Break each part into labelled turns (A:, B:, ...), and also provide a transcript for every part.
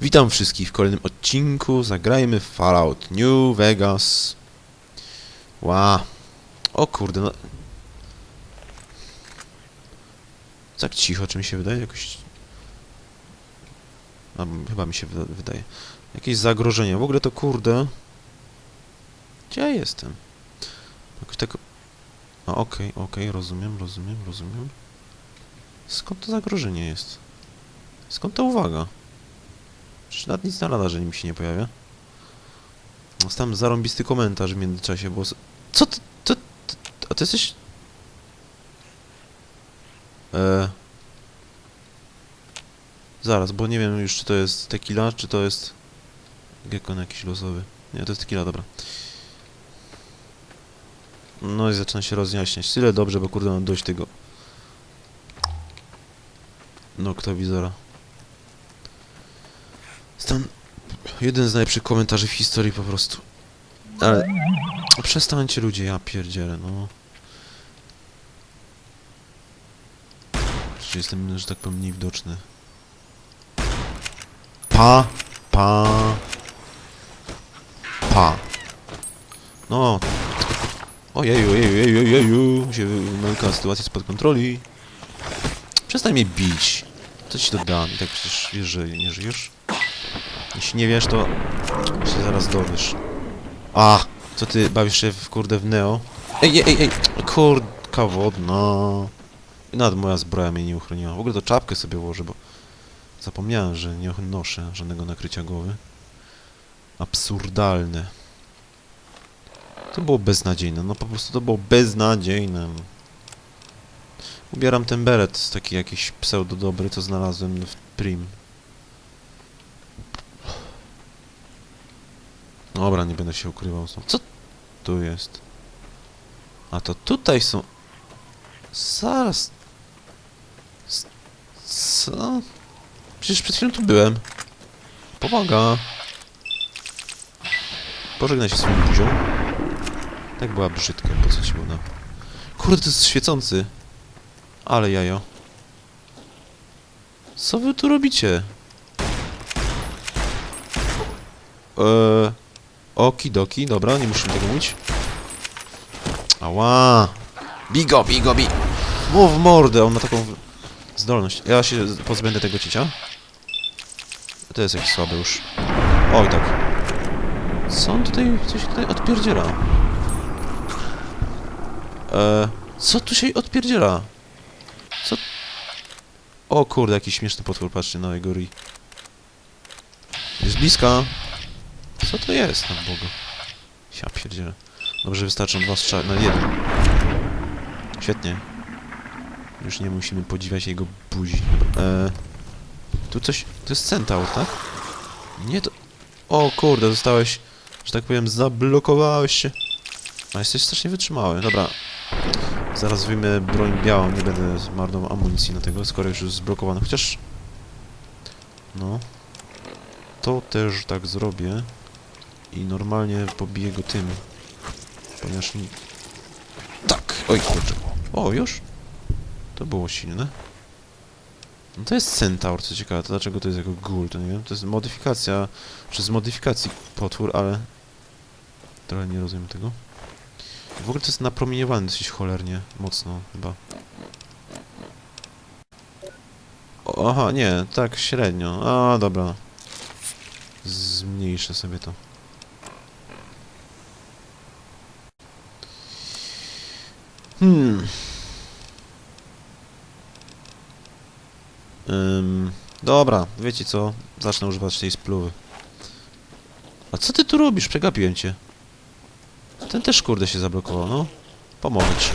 A: Witam wszystkich w kolejnym odcinku. Zagrajmy Fallout New Vegas. Ła. O kurde, no. Tak cicho, czy mi się wydaje? Jakoś... A, chyba mi się wyda wydaje. Jakieś zagrożenie. W ogóle to kurde... Gdzie ja jestem? Jakoś tak... A, okej, okej, rozumiem, rozumiem, rozumiem. Skąd to zagrożenie jest? Skąd ta uwaga? Przecież nawet nic na radarze mi się nie pojawia. Dostałem zarąbisty komentarz w międzyczasie, bo... Co ty... To, to, a ty jesteś... E... Zaraz, bo nie wiem już, czy to jest tequila, czy to jest... Gekon jakiś losowy. Nie, to jest tequila, dobra. No i zaczyna się rozjaśniać. Tyle dobrze, bo kurde mam dość tego... Noktowizora. Stan... Jeden z najlepszych komentarzy w historii po prostu. Ale... Przestańcie ludzie, ja pierdzielę, no. Przecież jestem, że tak powiem, niewidoczny. Pa! Pa! Pa! No. Ojeju, ojeju, ojeju, ojeju. Się wymyka sytuacja spod kontroli. Przestań mnie bić. Co ci to dam? I tak przecież wiesz, że nie żyjesz. Jeśli nie wiesz, to się zaraz dowiesz. A, co ty bawisz się w kurde w Neo? Ej, ej, ej, ej, kurdka wodna. I nawet moja zbroja mnie nie uchroniła. W ogóle to czapkę sobie ułożę, bo zapomniałem, że nie noszę żadnego nakrycia głowy. Absurdalne. To było beznadziejne, no po prostu to było beznadziejne. Ubieram ten beret, taki jakiś pseudo dobry, co znalazłem w Prim. Dobra, nie będę się ukrywał. Co tu jest? A to tutaj są... Zaraz... Co? Przecież przed chwilą tu byłem. Pomaga. Pożegnaj się swoim buzią. Tak była brzydka, po co ci ona? Kurde, to jest świecący. Ale jajo. Co wy tu robicie? Eee... Okidoki, dobra, nie musimy tego mówić. Ała! Bigo, bigo, bi! Mów w mordę, on ma taką zdolność. Ja się pozbędę tego cicia. To jest jakiś słaby już. Oj, tak. Co on tutaj, co się tutaj odpierdziela? Eee, co tu się odpierdziela? Co? O kurde, jakiś śmieszny potwór, patrzcie na jego ri. Jest bliska. Co to jest na Bogu? Ja pierdzielę. Dobrze, wystarczą dwa strzały. No jeden. Świetnie. Już nie musimy podziwiać jego buzi. Eee, tu coś... To jest centaur, tak? Nie to... O kurde, zostałeś, że tak powiem, zablokowałeś się. A jesteś strasznie wytrzymały. Dobra. Zaraz wyjmę broń białą, nie będę marnował amunicji na tego, skoro już jest zblokowany. Chociaż... No. To też tak zrobię. I normalnie pobiję go tym. Ponieważ mi... Tak! Oj, kurczę. O, już? To było silne. No to jest centaur, co ciekawe. To dlaczego to jest jako ghoul, to nie wiem. To jest modyfikacja... Przez modyfikacji potwór, ale... Trochę nie rozumiem tego. W ogóle to jest napromieniowany dosyć cholernie. Mocno, chyba. O, aha, nie, tak średnio. A, dobra. Zmniejszę sobie to. Hmm. Ym, dobra, wiecie co? Zacznę używać tej spluwy. A co ty tu robisz? Przegapiłem cię. Ten też kurde się zablokował, no. Pomogę ci.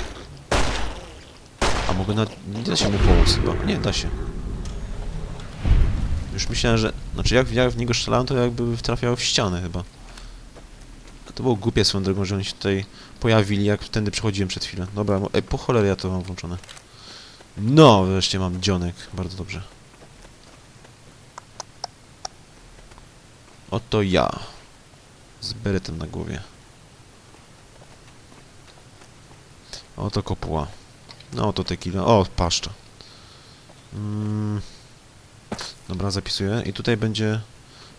A: A mogę na... Nie da się mu pomóc chyba. Nie, da się. Już myślałem, że... Znaczy jak jak w niego strzelałem, to jakby trafiał w ścianę chyba. To było głupie swoją drogą, że oni się tutaj pojawili, jak tędy przechodziłem przed chwilą. Dobra, ej, po cholerę ja to mam włączone. No, wreszcie mam dzionek. Bardzo dobrze. Oto ja. Z beretem na głowie. Oto kopuła. No, oto tequila. O, paszcza. Mm. Dobra, zapisuję. I tutaj będzie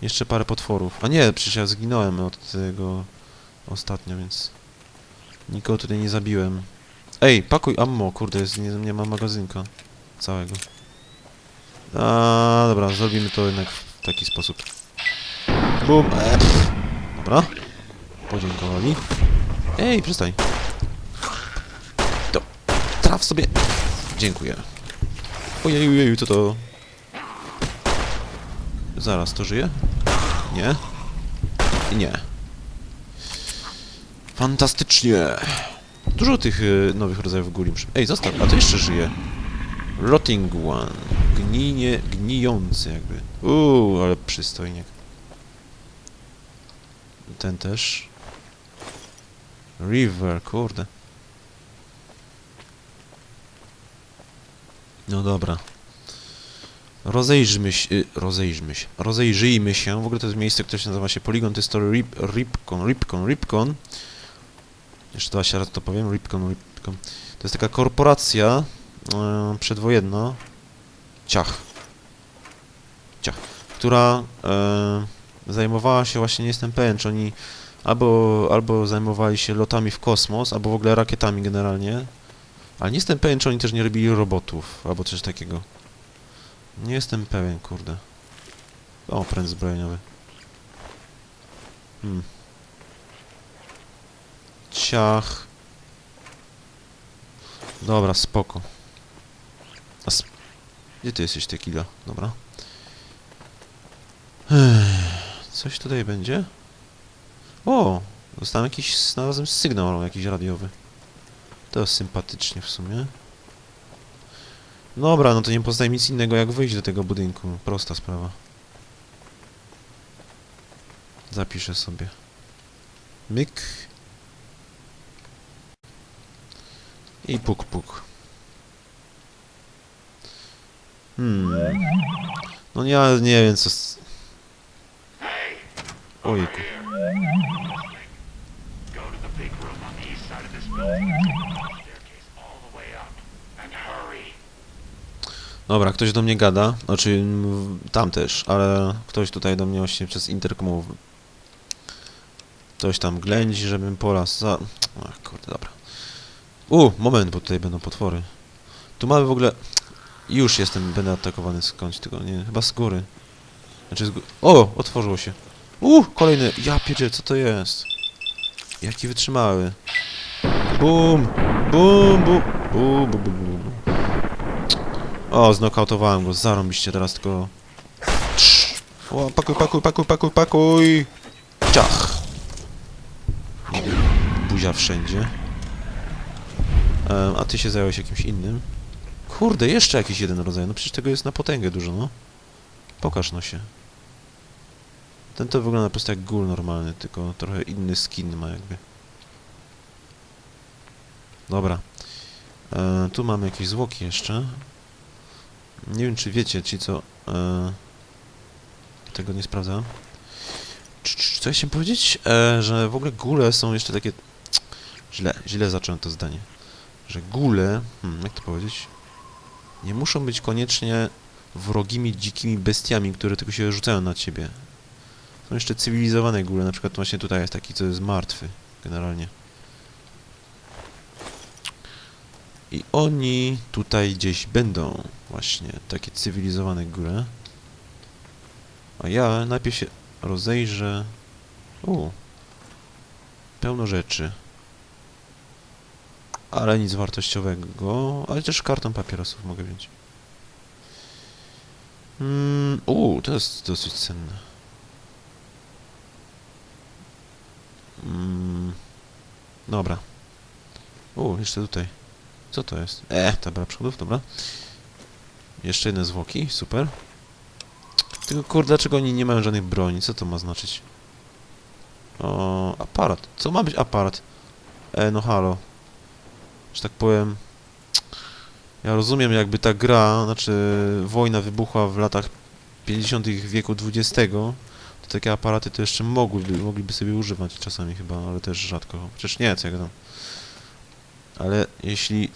A: Jeszcze parę potworów. A nie, przecież ja zginąłem od tego ostatnio, więc... Nikogo tutaj nie zabiłem. Ej, pakuj ammo, kurde, jest, nie, nie ma magazynka całego. A, dobra, zrobimy to jednak w taki sposób. Bum! E. Dobra. Podziękowali. Ej, przestań. To. Traf sobie. Dziękuję. Ojej, ojej, co to? Zaraz, to żyje? Nie. Nie. Fantastycznie. Dużo tych y, nowych rodzajów guli. Ej, zostaw, a to jeszcze żyje. Rotting one. Gninie, gnijący jakby. Uuu, ale przystojnie. Ten też. River, kurde. No dobra. Rozejrzymy się, y, rozejrzymy się, rozejrzyjmy się. W ogóle to jest miejsce, które się nazywa się Polygon, to jest to Rip, Ripcon, Ripcon, Ripcon. Jeszcze dwa raz to powiem, Ripcon, Ripcon. To jest taka korporacja e, przedwojenna, ciach, ciach, która e, zajmowała się właśnie, nie jestem pewien, czy oni albo, albo zajmowali się lotami w kosmos, albo w ogóle rakietami generalnie, ale nie jestem pewien, czy oni też nie robili robotów, albo coś takiego. Nie jestem pewien, kurde. O, pręt zbrojeniowy. Hmm. Dobra, spoko. Gdzie ty jesteś, tequila? Dobra. Coś tutaj będzie? O! Dostałem jakiś, znalazłem sygnał jakiś radiowy. To sympatycznie w sumie. Dobra, no to nie pozostaje nic innego jak wyjść do tego budynku. Prosta sprawa. Zapiszę sobie. Myk. I puk puk. Hmm. No ja nie wiem co...
B: hurry.
A: Dobra, ktoś do mnie gada, znaczy tam też, ale ktoś tutaj do mnie właśnie przez interkom Ktoś tam ględzi, żebym polas za... Ach, kurde, dobra. U, moment, bo tutaj będą potwory. Tu mamy w ogóle... Już jestem, będę atakowany skądś, tylko nie, chyba z góry. Znaczy z. O, otworzyło się. U, kolejny, ja pierdzielę, co to jest? Jaki wytrzymały. Bum, bum, bum, bum, bum, bum, bum. O, znokautowałem go, zarąbiście teraz tylko... Trz. O, pakuj, pakuj, pakuj, pakuj, pakuj! Ciach! Buzia wszędzie. A ty się zająłeś jakimś innym. Kurde, jeszcze jakiś jeden rodzaj. No przecież tego jest na potęgę dużo, no. Pokaż no się. Ten to wygląda po prostu jak gul normalny, tylko trochę inny skin ma jakby. Dobra. E, tu mamy jakieś zwłoki jeszcze. Nie wiem, czy wiecie, ci co... E, tego nie sprawdzałem. Co ja chciałem powiedzieć? E, że w ogóle gule są jeszcze takie... Źle, źle zacząłem to zdanie. Że gule, hmm, jak to powiedzieć? Nie muszą być koniecznie wrogimi, dzikimi bestiami, które tylko się rzucają na ciebie. Są jeszcze cywilizowane gule, na przykład właśnie tutaj jest taki, co jest martwy, generalnie. I oni tutaj gdzieś będą, właśnie, takie cywilizowane góry. A ja najpierw się rozejrzę. U, pełno rzeczy. Ale nic wartościowego, ale też karton papierosów mogę wziąć. Mm, u, to jest dosyć cenne. Mm, dobra. U, jeszcze tutaj. Co to jest? E, tabela przodów, dobra. Jeszcze jedne zwłoki, super. Tylko kurde, dlaczego oni nie mają żadnych broni? Co to ma znaczyć? O, aparat. Co ma być aparat? E, no halo. Że tak powiem... Ja rozumiem, jakby ta gra, znaczy wojna wybuchła w latach 50. wieku XX, to takie aparaty to jeszcze mogłyby, mogliby sobie używać czasami chyba, ale też rzadko. Przecież nie, co ja gadam. Ale jeśli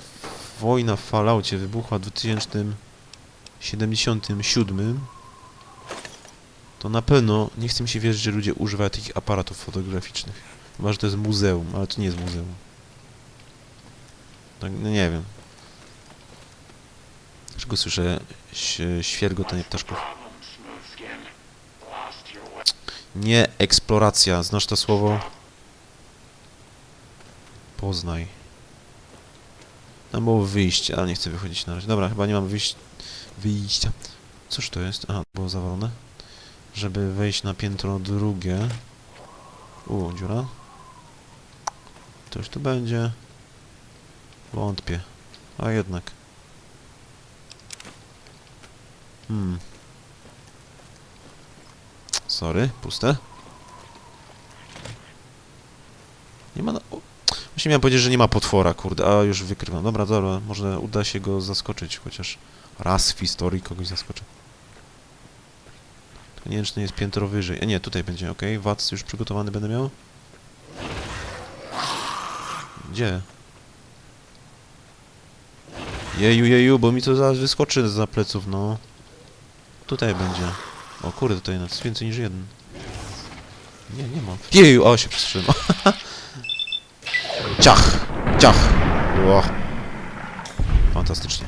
A: wojna w Falloutie wybuchła w 2077, to na pewno nie chcę mi się wierzyć, że ludzie używają takich aparatów fotograficznych. Chyba, że to jest muzeum, ale to nie jest muzeum. Tak, no nie wiem. Dlaczego słyszę świergotanie ptaszków? Nie eksploracja, znasz to słowo? Poznaj. Tam było wyjście, ale nie chcę wychodzić na razie. Dobra, chyba nie mam wyjść... wyjścia. Cóż to jest? Aha, było zawalone. Żeby wejść na piętro drugie. U, dziura. Coś tu będzie. Wątpię. A jednak. Hmm. Sorry, puste. Nie ma... Na... Właśnie miałem powiedzieć, że nie ma potwora, kurde, a już wykrywam. Dobra, dobra, może uda się go zaskoczyć, chociaż raz w historii kogoś zaskoczę. Nie jest piętro wyżej. A nie, tutaj będzie, okej. Wac już przygotowany będę miał? Gdzie? Jeju, jeju, bo mi to zaraz wyskoczy za pleców, no. Tutaj będzie. O kurde, tutaj nas więcej niż jeden. Nie, nie ma. Jeju, o się przestrzymał. Ciach! Ciach! Ło. Fantastycznie.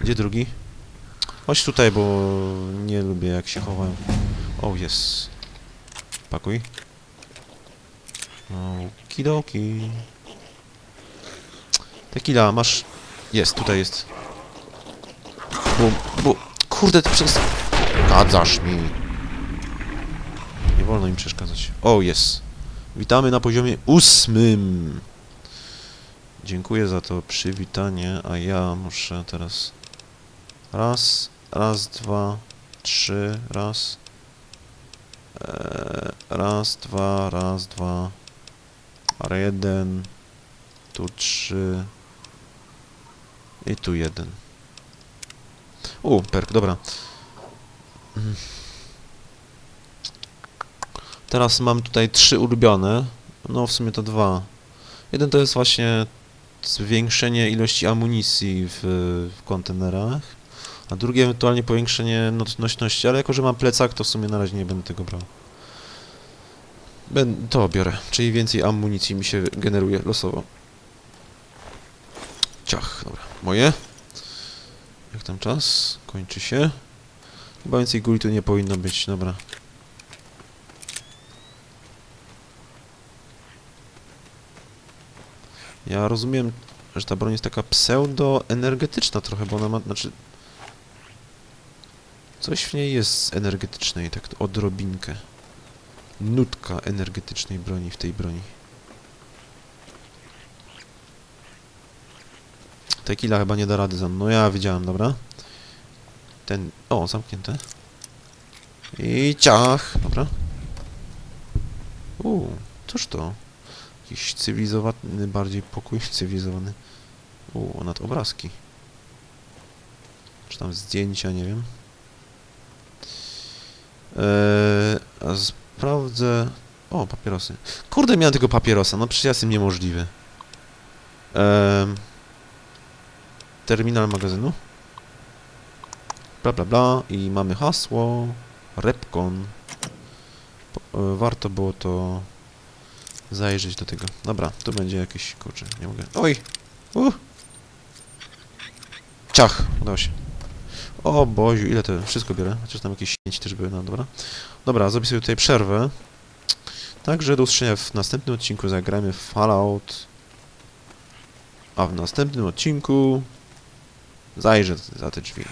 A: Gdzie drugi? Chodź tutaj, bo nie lubię jak się chowają. O, jest. Pakuj. Okidoki. Tequila, masz... Jest, tutaj jest. Bum, bum. Kurde, ty. Przeszkadzasz mi. Nie wolno im przeszkadzać. O, jest. Witamy na poziomie ósmym. Dziękuję za to przywitanie, a ja muszę teraz... Raz, raz, dwa, trzy, raz. Eee, raz, dwa, raz, dwa. Ale jeden. Tu trzy. I tu jeden. U, perk, dobra. Teraz mam tutaj trzy ulubione. No, w sumie to dwa. Jeden to jest właśnie zwiększenie ilości amunicji w, w kontenerach, a drugie ewentualnie powiększenie no- nośności, ale jako, że mam plecak, to w sumie na razie nie będę tego brał. Ben, to biorę, czyli więcej amunicji mi się generuje losowo. Ciach, dobra. Moje? Jak tam czas? Kończy się. Chyba więcej guli tu nie powinno być, dobra. Ja rozumiem, że ta broń jest taka pseudo-energetyczna trochę, bo ona ma, znaczy... Coś w niej jest energetycznej, tak odrobinkę. Nutka energetycznej broni w tej broni. Tequila chyba nie da rady za mną. No ja widziałem, dobra. Ten... O, zamknięte. I ciach. Dobra. Uuu, cóż to? Jakiś cywilizowany bardziej pokój, cywilizowany. Uuu, nad obrazki. Czy tam zdjęcia, nie wiem. Eee, sprawdzę... O, papierosy. Kurde, miałem tego papierosa, no przecież ja jestem niemożliwy. Eee, terminal magazynu. Bla bla bla i mamy hasło Repcon. E, warto było to zajrzeć do tego. Dobra, tu będzie jakieś kurczę, nie mogę. Oj! Uh. Ciach, udało się. O Boziu, ile to wszystko biorę? Chociaż tam jakieś śmieci też były, no dobra. Dobra, zrobię sobie tutaj przerwę. Także do usłyszenia w następnym odcinku zagramy Fallout. A w następnym odcinku zajrzę za te drzwi.